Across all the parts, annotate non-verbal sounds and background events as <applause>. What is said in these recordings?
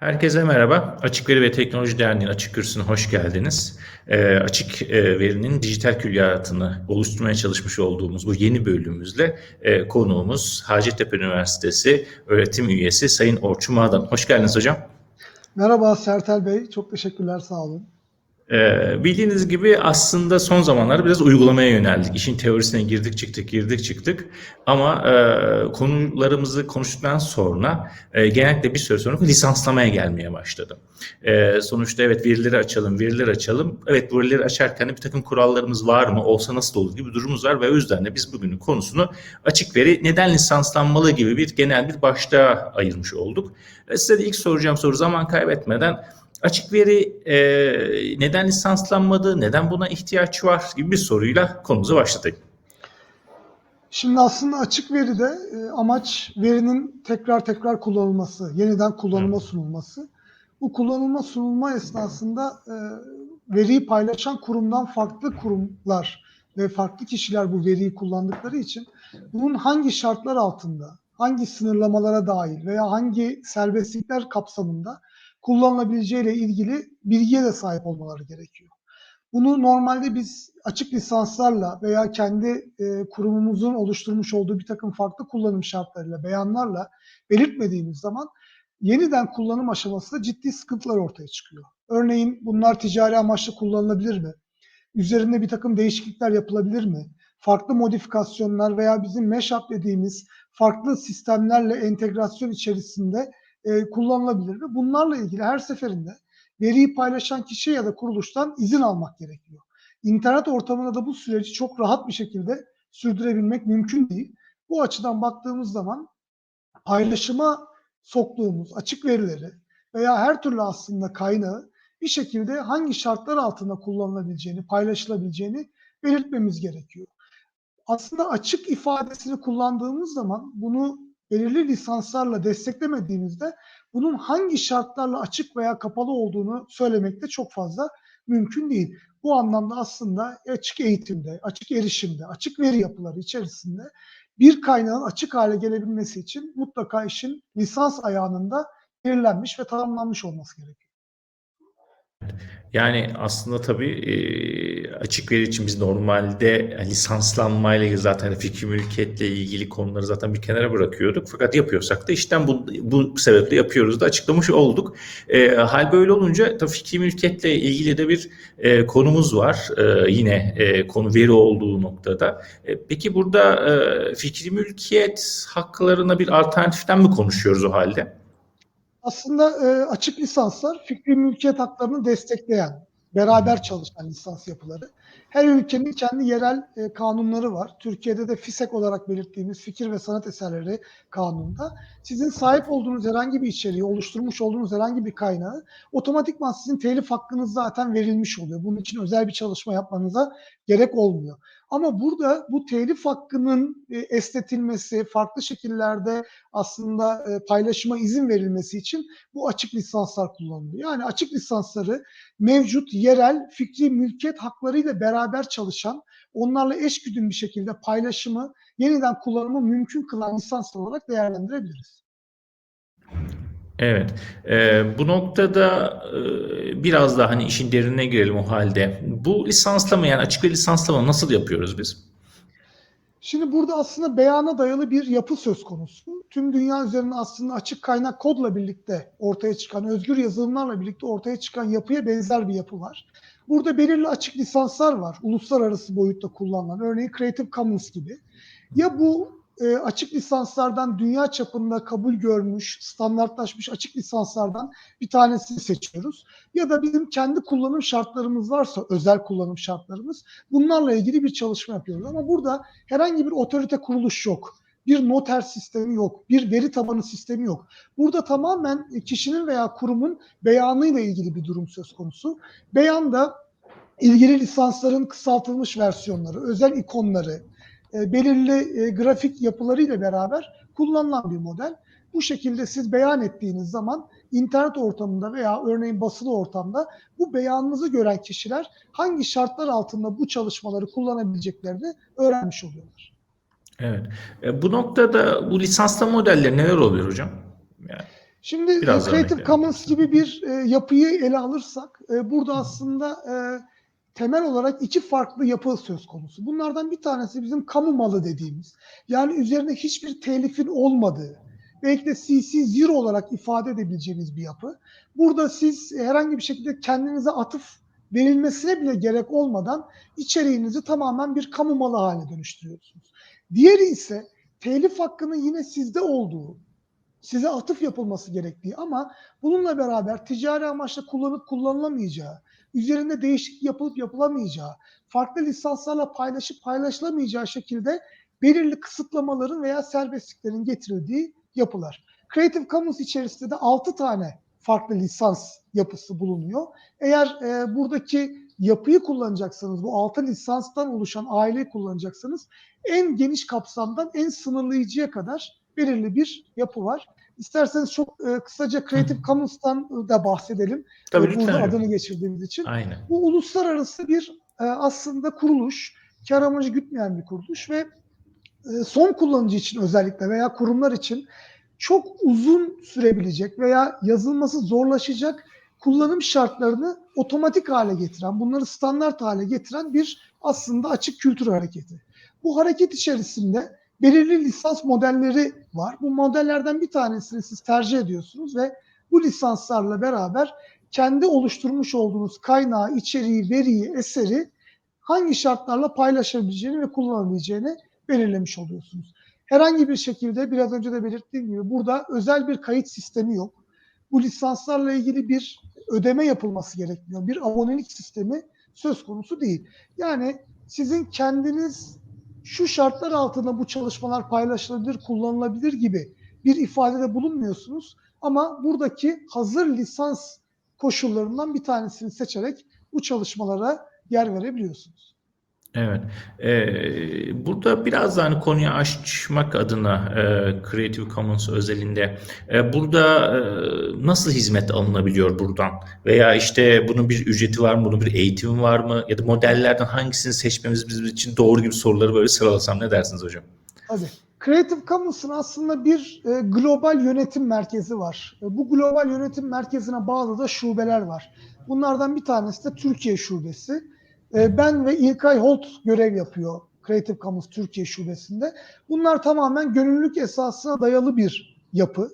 Herkese merhaba. Açık Veri ve Teknoloji Derneği'nin Açık Kürsüsü'ne hoş geldiniz. Ee, açık e, verinin dijital külliyatını oluşturmaya çalışmış olduğumuz bu yeni bölümümüzle e, konuğumuz Hacettepe Üniversitesi öğretim üyesi Sayın Orçun Mağdan. Hoş geldiniz hocam. Merhaba Sertel Bey, çok teşekkürler, sağ olun. Ee, bildiğiniz gibi aslında son zamanlarda biraz uygulamaya yöneldik. İşin teorisine girdik çıktık, girdik çıktık. Ama e, konularımızı konuştuktan sonra e, genellikle bir süre sonra lisanslamaya gelmeye başladı. E, sonuçta evet verileri açalım, verileri açalım. Evet bu verileri açarken de bir takım kurallarımız var mı, olsa nasıl olur gibi bir durumumuz var. Ve o yüzden de biz bugünün konusunu açık veri neden lisanslanmalı gibi bir genel bir başlığa ayırmış olduk. E, size de ilk soracağım soru zaman kaybetmeden Açık veri e, neden lisanslanmadı, neden buna ihtiyaç var gibi bir soruyla konumuza başlatayım. Şimdi aslında açık veride e, amaç verinin tekrar tekrar kullanılması, yeniden kullanıma sunulması. Bu kullanılma sunulma esnasında e, veriyi paylaşan kurumdan farklı kurumlar ve farklı kişiler bu veriyi kullandıkları için bunun hangi şartlar altında, hangi sınırlamalara dahil veya hangi serbestlikler kapsamında kullanılabileceğiyle ilgili bilgiye de sahip olmaları gerekiyor. Bunu normalde biz açık lisanslarla veya kendi e, kurumumuzun oluşturmuş olduğu bir takım farklı kullanım şartlarıyla, beyanlarla belirtmediğimiz zaman yeniden kullanım aşamasında ciddi sıkıntılar ortaya çıkıyor. Örneğin bunlar ticari amaçlı kullanılabilir mi? Üzerinde bir takım değişiklikler yapılabilir mi? Farklı modifikasyonlar veya bizim mashup dediğimiz farklı sistemlerle entegrasyon içerisinde e, kullanılabilir ve bunlarla ilgili her seferinde veriyi paylaşan kişi ya da kuruluştan izin almak gerekiyor. İnternet ortamında da bu süreci çok rahat bir şekilde sürdürebilmek mümkün değil. Bu açıdan baktığımız zaman paylaşıma soktuğumuz açık verileri veya her türlü aslında kaynağı bir şekilde hangi şartlar altında kullanılabileceğini, paylaşılabileceğini belirtmemiz gerekiyor. Aslında açık ifadesini kullandığımız zaman bunu belirli lisanslarla desteklemediğimizde bunun hangi şartlarla açık veya kapalı olduğunu söylemek de çok fazla mümkün değil. Bu anlamda aslında açık eğitimde, açık erişimde, açık veri yapıları içerisinde bir kaynağın açık hale gelebilmesi için mutlaka işin lisans ayağında belirlenmiş ve tanımlanmış olması gerekiyor. Yani aslında tabii e, açık veri için biz normalde lisanslanmayla ilgili zaten fikri mülkiyetle ilgili konuları zaten bir kenara bırakıyorduk. Fakat yapıyorsak da işten bu, bu sebeple yapıyoruz da açıklamış olduk. E, hal böyle olunca tabii fikri mülkiyetle ilgili de bir e, konumuz var. E, yine e, konu veri olduğu noktada. E, peki burada e, fikri mülkiyet haklarına bir alternatiften mi konuşuyoruz o halde? Aslında e, açık lisanslar fikri mülkiyet haklarını destekleyen, beraber çalışan lisans yapıları. Her ülkenin kendi yerel e, kanunları var. Türkiye'de de FİSEK olarak belirttiğimiz fikir ve sanat eserleri kanununda sizin sahip olduğunuz herhangi bir içeriği, oluşturmuş olduğunuz herhangi bir kaynağı otomatikman sizin telif hakkınız zaten verilmiş oluyor. Bunun için özel bir çalışma yapmanıza gerek olmuyor. Ama burada bu telif hakkının e, esnetilmesi, farklı şekillerde aslında e, paylaşıma izin verilmesi için bu açık lisanslar kullanılıyor. Yani açık lisansları mevcut yerel fikri mülkiyet haklarıyla beraber çalışan, onlarla eşgüdüm bir şekilde paylaşımı, yeniden kullanımı mümkün kılan lisanslar olarak değerlendirebiliriz. Evet. E, bu noktada e, biraz daha hani işin derinine girelim o halde. Bu lisanslama yani açık veri lisanslama nasıl yapıyoruz biz? Şimdi burada aslında beyana dayalı bir yapı söz konusu. Tüm dünya üzerinde aslında açık kaynak kodla birlikte ortaya çıkan, özgür yazılımlarla birlikte ortaya çıkan yapıya benzer bir yapı var. Burada belirli açık lisanslar var. Uluslararası boyutta kullanılan. Örneğin Creative Commons gibi. Ya bu e, açık lisanslardan dünya çapında kabul görmüş, standartlaşmış açık lisanslardan bir tanesini seçiyoruz. Ya da bizim kendi kullanım şartlarımız varsa, özel kullanım şartlarımız, bunlarla ilgili bir çalışma yapıyoruz. Ama burada herhangi bir otorite kuruluş yok. Bir noter sistemi yok, bir veri tabanı sistemi yok. Burada tamamen kişinin veya kurumun beyanıyla ilgili bir durum söz konusu. Beyanda ilgili lisansların kısaltılmış versiyonları, özel ikonları, e, belirli e, grafik yapılarıyla beraber kullanılan bir model. Bu şekilde siz beyan ettiğiniz zaman internet ortamında veya örneğin basılı ortamda bu beyanınızı gören kişiler hangi şartlar altında bu çalışmaları kullanabileceklerini öğrenmiş oluyorlar. Evet. E, bu noktada bu lisanslı modeller neler oluyor hocam? Yani. Şimdi Biraz Creative. Commons gibi bir e, yapıyı ele alırsak e, burada aslında e, temel olarak iki farklı yapı söz konusu. Bunlardan bir tanesi bizim kamu malı dediğimiz. Yani üzerine hiçbir telifin olmadığı, belki de CC zero olarak ifade edebileceğiniz bir yapı. Burada siz herhangi bir şekilde kendinize atıf verilmesine bile gerek olmadan içeriğinizi tamamen bir kamu malı haline dönüştürüyorsunuz. Diğeri ise telif hakkının yine sizde olduğu, size atıf yapılması gerektiği ama bununla beraber ticari amaçla kullanıp kullanılamayacağı, üzerinde değişiklik yapılıp yapılamayacağı, farklı lisanslarla paylaşıp paylaşılamayacağı şekilde belirli kısıtlamaların veya serbestliklerin getirildiği yapılar. Creative Commons içerisinde de 6 tane farklı lisans yapısı bulunuyor. Eğer e, buradaki yapıyı kullanacaksanız, bu 6 lisanstan oluşan aileyi kullanacaksanız en geniş kapsamdan en sınırlayıcıya kadar belirli bir yapı var. İsterseniz çok e, kısaca Creative Commons'tan da bahsedelim. Tabii E. Burada adını geçirdiğimiz için. Aynen. Bu uluslararası bir e, aslında kuruluş, kar amacı gütmeyen bir kuruluş ve e, son kullanıcı için özellikle veya kurumlar için çok uzun sürebilecek veya yazılması zorlaşacak kullanım şartlarını otomatik hale getiren, bunları standart hale getiren bir aslında açık kültür hareketi. Bu hareket içerisinde belirli lisans modelleri var. Bu modellerden bir tanesini siz tercih ediyorsunuz ve bu lisanslarla beraber kendi oluşturmuş olduğunuz kaynağı, içeriği, veriyi, eseri hangi şartlarla paylaşabileceğini ve kullanabileceğini belirlemiş oluyorsunuz. Herhangi bir şekilde biraz önce de belirttiğim gibi burada özel bir kayıt sistemi yok. Bu lisanslarla ilgili bir ödeme yapılması gerekmiyor. Bir abonelik sistemi söz konusu değil. Yani sizin kendiniz şu şartlar altında bu çalışmalar paylaşılabilir, kullanılabilir gibi bir ifadede bulunmuyorsunuz. Ama buradaki hazır lisans koşullarından bir tanesini seçerek bu çalışmalara yer verebiliyorsunuz. Evet. Ee, burada biraz da hani konuyu açmak adına e, Creative Commons özelinde e, burada e, nasıl hizmet alınabiliyor buradan? Veya işte bunun bir ücreti var mı? Bunun bir eğitimi var mı? Ya da modellerden hangisini seçmemiz bizim için doğru gibi soruları böyle sıralasam ne dersiniz hocam? Tabii. Creative Commons'ın aslında bir e, global yönetim merkezi var. E, bu global yönetim merkezine bağlı da şubeler var. Bunlardan bir tanesi de Türkiye şubesi. E, ben ve İlkay Holt görev yapıyor Creative Commons Türkiye şubesinde. Bunlar tamamen gönüllülük esasına dayalı bir yapı.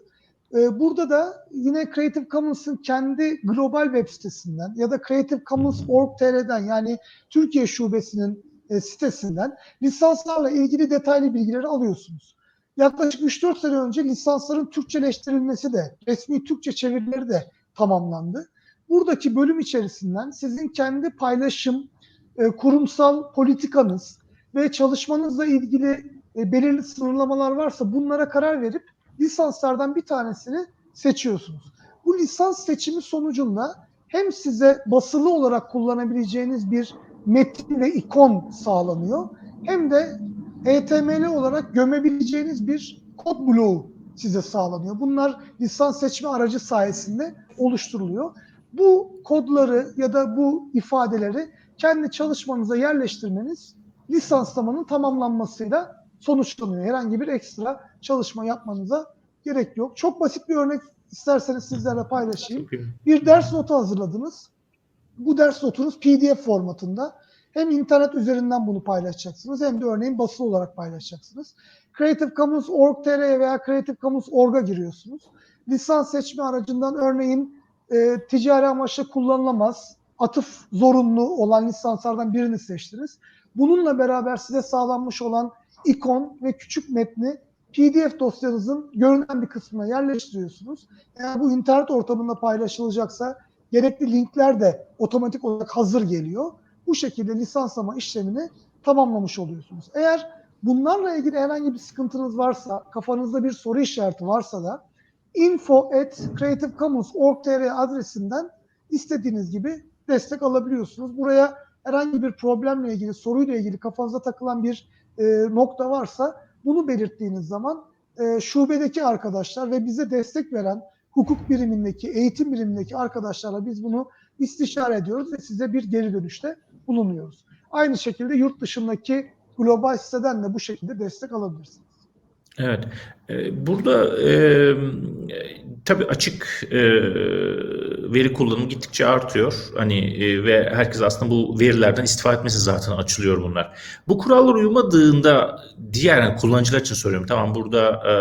E, burada da yine Creative Commons'ın kendi global web sitesinden ya da Creative Commons Org.tr'den yani Türkiye şubesinin e, sitesinden lisanslarla ilgili detaylı bilgileri alıyorsunuz. Yaklaşık 3-4 sene önce lisansların Türkçeleştirilmesi de, resmi Türkçe çevirileri de tamamlandı. Buradaki bölüm içerisinden sizin kendi paylaşım, e, kurumsal politikanız ve çalışmanızla ilgili e, belirli sınırlamalar varsa bunlara karar verip lisanslardan bir tanesini seçiyorsunuz. Bu lisans seçimi sonucunda hem size basılı olarak kullanabileceğiniz bir metin ve ikon sağlanıyor. Hem de HTML olarak gömebileceğiniz bir kod bloğu size sağlanıyor. Bunlar lisans seçme aracı sayesinde oluşturuluyor. Bu kodları ya da bu ifadeleri kendi çalışmanıza yerleştirmeniz lisanslamanın tamamlanmasıyla sonuçlanıyor. Herhangi bir ekstra çalışma yapmanıza gerek yok. Çok basit bir örnek isterseniz sizlerle paylaşayım. Bir ders notu hazırladınız. Bu ders notunuz PDF formatında. Hem internet üzerinden bunu paylaşacaksınız hem de örneğin basılı olarak paylaşacaksınız. Creative Commons Org.tr veya Creative Commons Org'a giriyorsunuz. Lisans seçme aracından örneğin e, ticari amaçla kullanılamaz, atıf zorunlu olan lisanslardan birini seçtiniz. Bununla beraber size sağlanmış olan ikon ve küçük metni PDF dosyanızın görünen bir kısmına yerleştiriyorsunuz. Eğer bu internet ortamında paylaşılacaksa gerekli linkler de otomatik olarak hazır geliyor. Bu şekilde lisanslama işlemini tamamlamış oluyorsunuz. Eğer bunlarla ilgili herhangi bir sıkıntınız varsa, kafanızda bir soru işareti varsa da info at creativecommons.org.tr adresinden istediğiniz gibi destek alabiliyorsunuz. Buraya herhangi bir problemle ilgili, soruyla ilgili kafanıza takılan bir e, nokta varsa bunu belirttiğiniz zaman e, şubedeki arkadaşlar ve bize destek veren hukuk birimindeki, eğitim birimindeki arkadaşlarla biz bunu istişare ediyoruz ve size bir geri dönüşte bulunuyoruz. Aynı şekilde yurt dışındaki global siteden de bu şekilde destek alabilirsiniz. Evet. Ee, Burada e, tabii açık e, veri kullanımı gittikçe artıyor. Hani e, ve herkes aslında bu verilerden istifade etmesi zaten açılıyor bunlar. Bu kurallar uymadığında diğer yani kullanıcılar için soruyorum. Tamam burada e,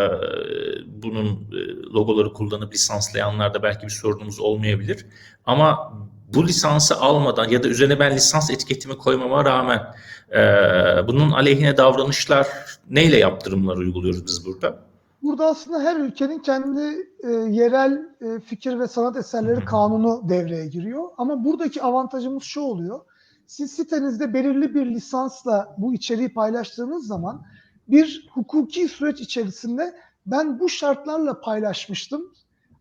bunun logoları kullanıp lisanslayanlarda belki bir sorunumuz olmayabilir. Ama bu lisansı almadan ya da üzerine ben lisans etiketimi koymama rağmen e, bunun aleyhine davranışlar neyle yaptırımlar uyguluyoruz biz burada? Burada aslında her ülkenin kendi e, yerel e, fikir ve sanat eserleri kanunu devreye giriyor. Ama buradaki avantajımız şu oluyor. Siz sitenizde belirli bir lisansla bu içeriği paylaştığınız zaman bir hukuki süreç içerisinde ben bu şartlarla paylaşmıştım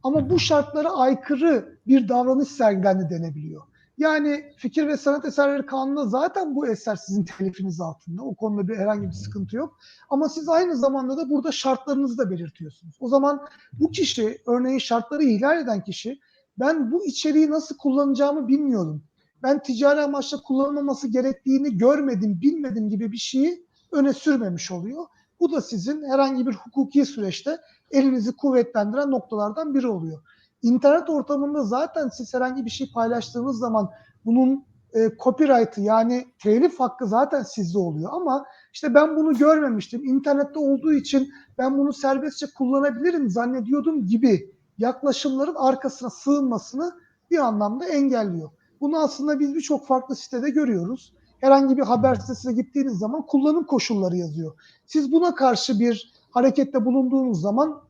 ama bu şartlara aykırı bir davranış sergilendi denebiliyor. Yani fikir ve sanat eserleri kanununda zaten bu eser sizin telifiniz altında. O konuda bir herhangi bir sıkıntı yok. Ama siz aynı zamanda da burada şartlarınızı da belirtiyorsunuz. O zaman bu kişi, örneğin şartları ihlal eden kişi, ben bu içeriği nasıl kullanacağımı bilmiyordum. Ben ticari amaçla kullanılmaması gerektiğini görmedim, bilmedim gibi bir şeyi öne sürmemiş oluyor. Bu da sizin herhangi bir hukuki süreçte elinizi kuvvetlendiren noktalardan biri oluyor. İnternet ortamında zaten siz herhangi bir şey paylaştığınız zaman bunun e, copyright'ı yani telif hakkı zaten sizde oluyor ama işte ben bunu görmemiştim. İnternette olduğu için ben bunu serbestçe kullanabilirim zannediyordum gibi yaklaşımların arkasına sığınmasını bir anlamda engelliyor. Bunu aslında biz birçok farklı sitede görüyoruz. Herhangi bir haber sitesine gittiğiniz zaman kullanım koşulları yazıyor. Siz buna karşı bir harekette bulunduğunuz zaman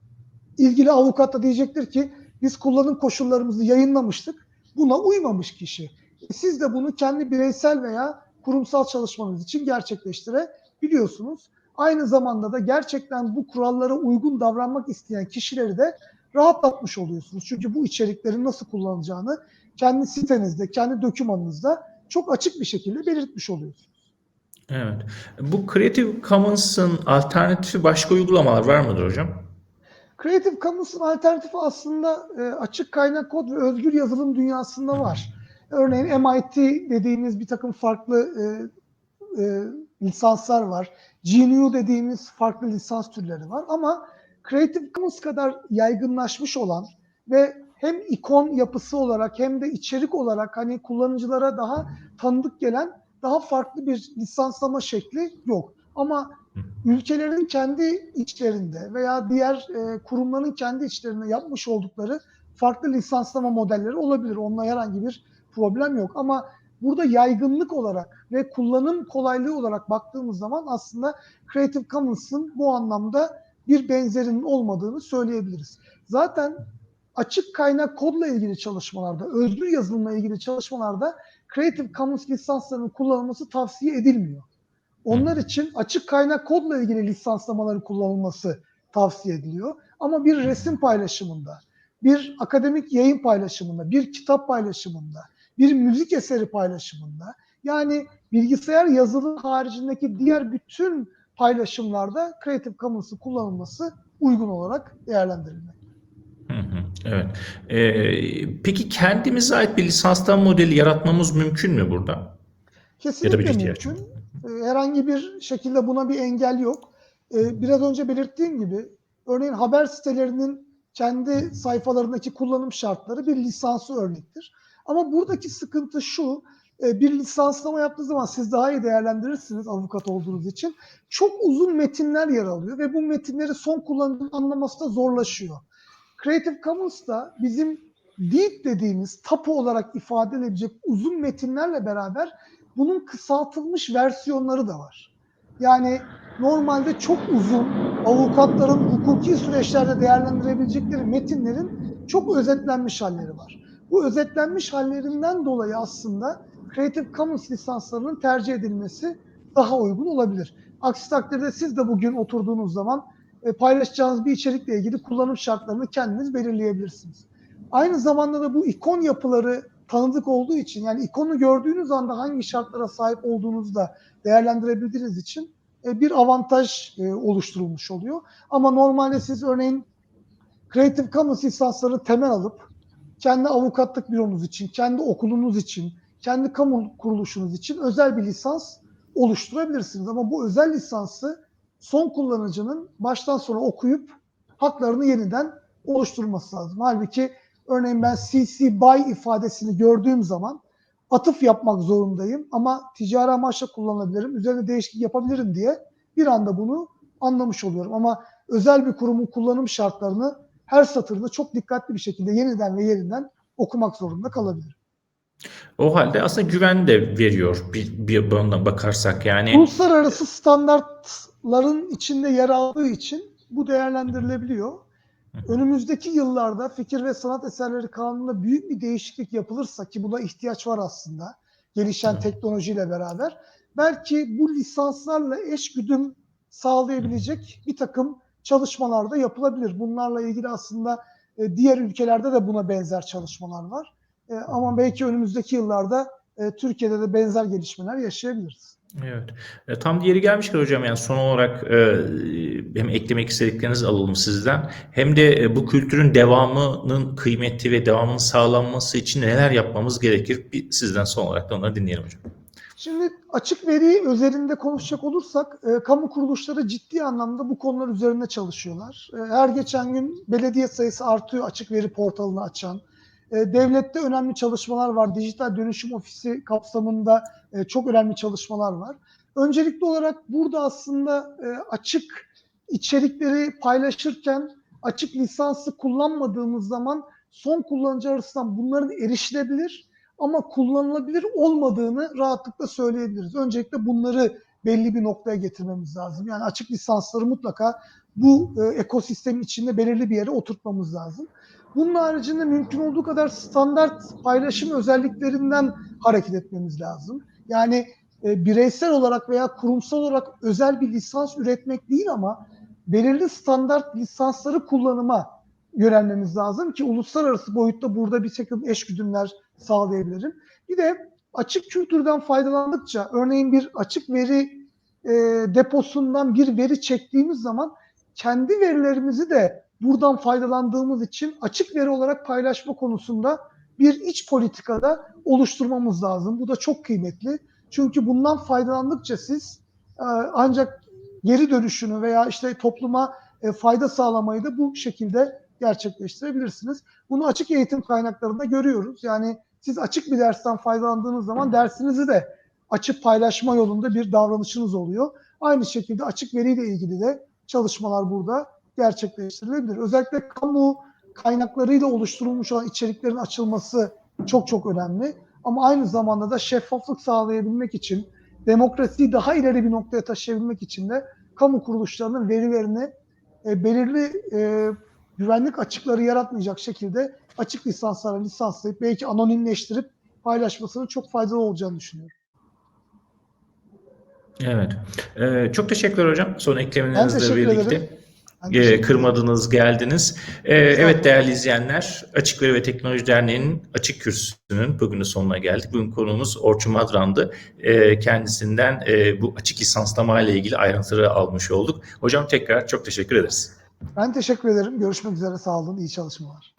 ilgili avukat da diyecektir ki biz kullanım koşullarımızı yayınlamıştık. Buna uymamış kişi. Siz de bunu kendi bireysel veya kurumsal çalışmanız için gerçekleştirebiliyorsunuz. Aynı zamanda da gerçekten bu kurallara uygun davranmak isteyen kişileri de rahatlatmış oluyorsunuz. Çünkü bu içeriklerin nasıl kullanılacağını kendi sitenizde, kendi dokümanınızda çok açık bir şekilde belirtmiş oluyorsunuz. Evet. Bu Creative Commons'ın alternatifi başka uygulamalar var mıdır hocam? Creative Commons'ın alternatifi aslında e, açık kaynak kod ve özgür yazılım dünyasında var. Örneğin MIT dediğimiz bir takım farklı e, e, lisanslar var. GNU dediğimiz farklı lisans türleri var. Ama Creative Commons kadar yaygınlaşmış olan ve hem ikon yapısı olarak hem de içerik olarak hani kullanıcılara daha tanıdık gelen daha farklı bir lisanslama şekli yok. Ama ülkelerin kendi içlerinde veya diğer e, kurumların kendi içlerinde yapmış oldukları farklı lisanslama modelleri olabilir. Onunla herhangi bir problem yok. Ama burada yaygınlık olarak ve kullanım kolaylığı olarak baktığımız zaman aslında Creative Commons'ın bu anlamda bir benzerinin olmadığını söyleyebiliriz. Zaten açık kaynak kodla ilgili çalışmalarda, özgür yazılımla ilgili çalışmalarda Creative Commons lisanslarının kullanılması tavsiye edilmiyor. Onlar için açık kaynak kodla ilgili lisanslamaların kullanılması tavsiye ediliyor. Ama bir resim paylaşımında, bir akademik yayın paylaşımında, bir kitap paylaşımında, bir müzik eseri paylaşımında yani bilgisayar yazılım haricindeki diğer bütün paylaşımlarda Creative Commons'ın kullanılması uygun olarak hı, evet. Ee, peki kendimize ait bir lisanslama modeli yaratmamız mümkün mü burada? Kesinlikle bir ihtiyaç mümkün. Ee, Herhangi bir şekilde buna bir engel yok. Ee, Biraz önce belirttiğim gibi örneğin haber sitelerinin kendi sayfalarındaki kullanım şartları bir lisansı örnektir. Ama buradaki sıkıntı şu, e, bir lisanslama yaptığı zaman siz daha iyi değerlendirirsiniz avukat olduğunuz için. Çok uzun metinler yer alıyor ve bu metinleri son kullanıcının anlaması da zorlaşıyor. Creative Commons'ta bizim deed dediğimiz tapu olarak ifade edilebilecek uzun metinlerle beraber bunun kısaltılmış versiyonları da var. Yani normalde çok uzun avukatların hukuki süreçlerde değerlendirebilecekleri metinlerin çok özetlenmiş halleri var. Bu özetlenmiş hallerinden dolayı aslında Creative Commons lisanslarının tercih edilmesi daha uygun olabilir. Aksi takdirde siz de bugün oturduğunuz zaman e, paylaşacağınız bir içerikle ilgili kullanım şartlarını kendiniz belirleyebilirsiniz. Aynı zamanda da bu ikon yapıları tanıdık olduğu için yani ikonu gördüğünüz anda hangi şartlara sahip olduğunuzu da değerlendirebildiğiniz için e, bir avantaj e, oluşturulmuş oluyor. Ama normalde siz örneğin Creative Commons lisansları temel alıp kendi avukatlık büronuz için, kendi okulunuz için, kendi kamu kuruluşunuz için özel bir lisans oluşturabilirsiniz. Ama bu özel lisansı son kullanıcının baştan sona okuyup haklarını yeniden oluşturması lazım. Halbuki örneğin ben CC BY ifadesini gördüğüm zaman atıf yapmak zorundayım ama ticari amaçla kullanabilirim, üzerine değişiklik yapabilirim diye bir anda bunu anlamış oluyorum. Ama özel bir kurumun kullanım şartlarını her satırda çok dikkatli bir şekilde yeniden ve yeniden okumak zorunda kalabilirim. O halde aslında güven de veriyor bir, bir bağından bakarsak yani. Uluslararası standartların içinde yer aldığı için bu değerlendirilebiliyor. <laughs> Önümüzdeki yıllarda fikir ve sanat eserleri kanununda büyük bir değişiklik yapılırsa ki buna ihtiyaç var aslında gelişen Evet. teknolojiyle beraber belki bu lisanslarla eş güdüm sağlayabilecek bir takım çalışmalar da yapılabilir. Bunlarla ilgili aslında e, diğer ülkelerde de buna benzer çalışmalar var. E, Ama belki önümüzdeki yıllarda e, Türkiye'de de benzer gelişmeler yaşayabiliriz. Evet. E, Tam yeri gelmişken hocam yani son olarak e, hem eklemek istediklerinizi alalım sizden hem de e, bu kültürün devamının kıymeti ve devamının sağlanması için neler yapmamız gerekir? Bir sizden son olarak da onları dinleyelim hocam. Şimdi açık veri özelinde konuşacak olursak e, kamu kuruluşları ciddi anlamda bu konular üzerinde çalışıyorlar. E, her geçen gün belediye sayısı artıyor açık veri portalını açan. E, devlette önemli çalışmalar var. Dijital dönüşüm ofisi kapsamında e, çok önemli çalışmalar var. Öncelikli olarak burada aslında e, açık içerikleri paylaşırken açık lisansı kullanmadığımız zaman son kullanıcı arasından bunların erişilebilir ama kullanılabilir olmadığını rahatlıkla söyleyebiliriz. Öncelikle bunları belli bir noktaya getirmemiz lazım. Yani açık lisansları mutlaka bu e, ekosistemin içinde belirli bir yere oturtmamız lazım. Bunun haricinde mümkün olduğu kadar standart paylaşım özelliklerinden hareket etmemiz lazım. Yani e, bireysel olarak veya kurumsal olarak özel bir lisans üretmek değil ama belirli standart lisansları kullanıma yönelmemiz lazım ki uluslararası boyutta burada bir takım eşgüdümler sağlayabilirim. Bir de açık kültürden faydalandıkça örneğin bir açık veri e, deposundan bir veri çektiğimiz zaman kendi verilerimizi de buradan faydalandığımız için açık veri olarak paylaşma konusunda bir iç politikada oluşturmamız lazım. Bu da çok kıymetli. Çünkü bundan faydalandıkça siz e, ancak geri dönüşünü veya işte topluma e, fayda sağlamayı da bu şekilde gerçekleştirebilirsiniz. Bunu açık eğitim kaynaklarında görüyoruz. Yani siz açık bir dersten faydalandığınız zaman dersinizi de açık paylaşma yolunda bir davranışınız oluyor. Aynı şekilde açık veriyle ilgili de çalışmalar burada gerçekleştirilebilir. Özellikle kamu kaynaklarıyla oluşturulmuş olan içeriklerin açılması çok çok önemli. Ama aynı zamanda da şeffaflık sağlayabilmek için, demokrasiyi daha ileri bir noktaya taşıyabilmek için de kamu kuruluşlarının verilerini e, belirli e, güvenlik açıkları yaratmayacak şekilde açık lisanslara lisanslayıp belki anonimleştirip paylaşmasının çok faydalı olacağını düşünüyorum. Evet. Ee, çok teşekkürler hocam. Son teşekkür birlikte. ederim. Ederim. kırmadınız, geldiniz. Ee, evet değerli izleyenler, Açık Veri ve Teknoloji Derneği'nin açık kürsüsünün bugün de sonuna geldik. Bugün konuğumuz Orçun Madran'dı. Ee, kendisinden e, bu açık lisanslama ile ilgili ayrıntıları almış olduk. Hocam tekrar çok teşekkür ederiz. Ben teşekkür ederim. Görüşmek üzere. Sağ olun. İyi çalışmalar.